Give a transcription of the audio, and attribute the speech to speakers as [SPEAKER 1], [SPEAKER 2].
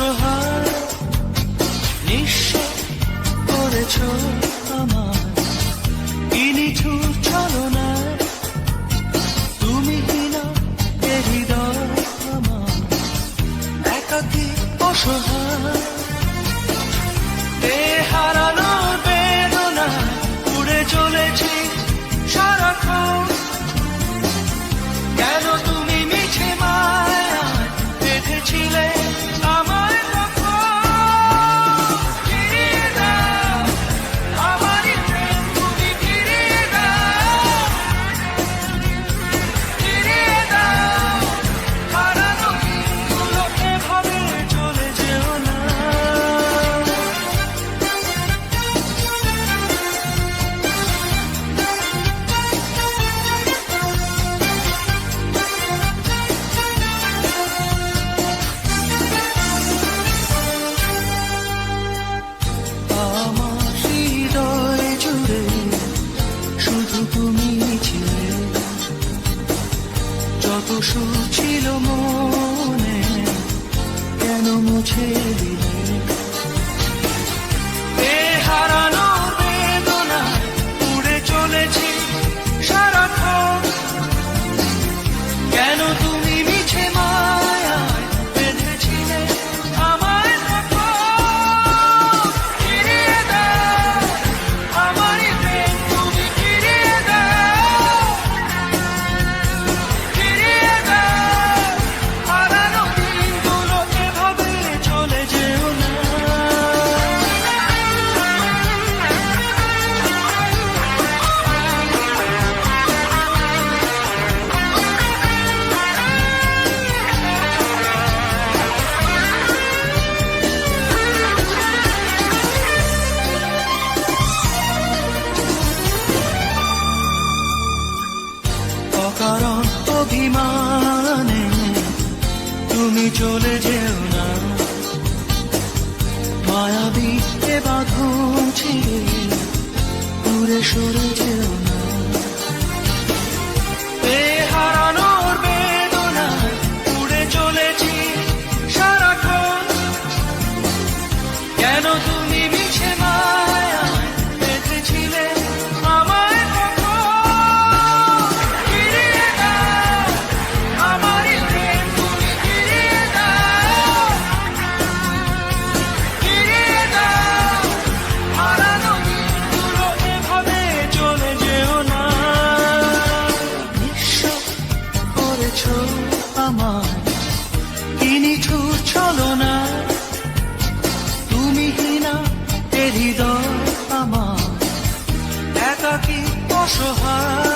[SPEAKER 1] অসহায় নিঃস্ব করেছ আমার। ইনিঠুর ছলনায় তুমি কিনা হৃদয় আমার। একাকী অসহায়। মুছে দিলে। অকারণ অভিমানে তুমি চলে যেও না। মায়াবী এ বাঁধন ছিঁড়ে দূরে সরে যেও আমার। কি নিঠুর ছলনা তুমি কিনা এ হৃদয় আমার। একাকি অসহায়।